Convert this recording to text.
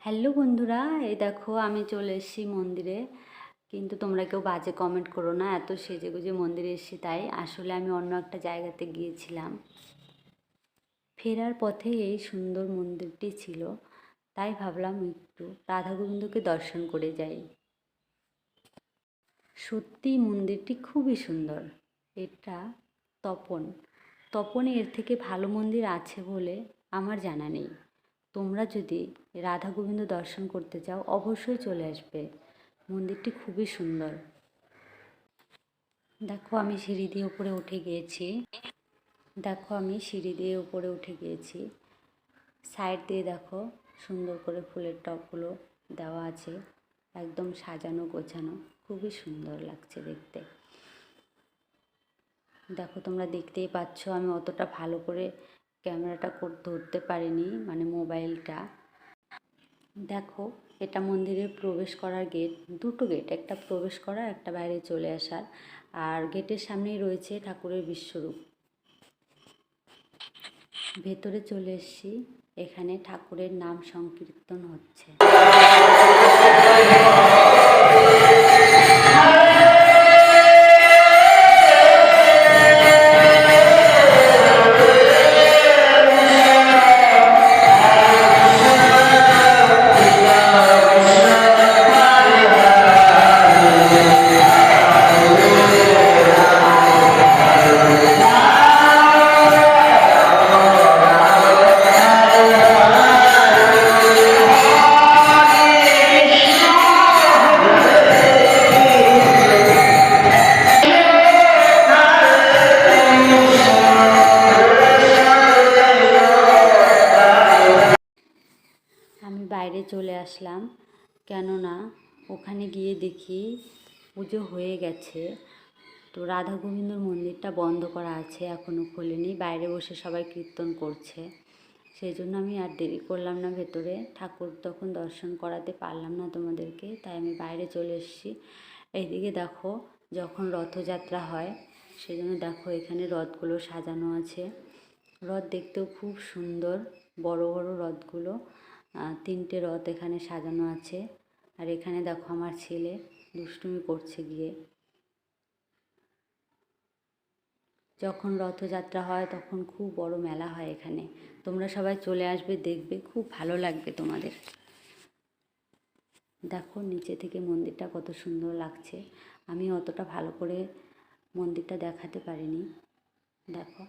Hello বন্ধুরা, এই দেখো আমি চলে এসেছি মন্দিরে। কিন্তু তোমরা কেউ বাজে কমেন্ট করো না, এত সেজে গুজে মন্দিরে এসেছি তাই। আসলে আমি অন্য একটা জায়গাতে গিয়েছিলাম। ফেরার পথে এই সুন্দর মন্দিরটি ছিল, তাই ভাবলাম একটু রাধা গোবিন্দকে দর্শন করে যাই। সত্যি মন্দিরটি খুবই সুন্দর। এটা তপন। তপনে এর থেকে ভালো মন্দির আছে বলে আমার জানা নেই। তোমরা যদি রাধা গোবিন্দ দর্শন করতে চাও, অবশ্যই চলে আসবে। মন্দিরটি খুবই সুন্দর। দেখো আমি সিঁড়ি দিয়ে উপরে উঠে গিয়েছি। দেখো আমি সিঁড়ি দিয়ে উপরে উঠে গিয়েছি। সাইড দিয়ে দেখো সুন্দর করে ফুলের টবগুলো দেওয়া আছে। একদম সাজানো, গোছানো। খুবই সুন্দর লাগছে দেখতে। দেখো তোমরা দেখতেই পাচ্ছ আমি অতটা ভালো করে ক্যামেরাটা ধরতে পারিনি মানে মোবাইলটা। দেখো, এটা মন্দিরে প্রবেশ করার গেট। দুটো গেট, একটা প্রবেশ করা, একটা বাইরে চলে আসার। আর গেটের সামনেই রয়েছে ঠাকুরের বিশ্বরূপ। ভেতরে চলে এসেছি, এখানে ঠাকুরের নাম সংকীর্তন হচ্ছে। বাইরে চলে আসলাম। কেননা ওখানে গিয়ে দেখি পুজো হয়ে গেছে। তো রাধা গোবিন্দর মন্দিরটা বন্ধ করা আছে এখনও খোলেনি। বাইরে বসে সবাই কীর্তন করছে। সেই জন্য আমি আর দেরি করলাম না ভেতরে। ঠাকুর তখন দর্শন করাতে পারলাম না তোমাদেরকে, তাই আমি বাইরে চলে এসেছি। এইদিকে দেখো যখন রথযাত্রা হয়, সেই জন্য দেখো এখানে রথগুলো সাজানো আছে। রথ দেখতেও খুব সুন্দর, বড় বড় রথগুলো। তিনটে রথ এখানে সাজানো আছে। আর এখানে দেখো আমার ছেলে দুষ্টুমি করছে গিয়ে। যখন রথযাত্রা হয় তখন খুব বড় মেলা হয় এখানে। তোমরা সবাই চলে আসবে, দেখবে, খুব ভালো লাগবে তোমাদের। দেখো নিচে থেকে মন্দিরটা কত সুন্দর লাগছে। আমি অতটা ভালো করে মন্দিরটা দেখাতে পারিনি। দেখো।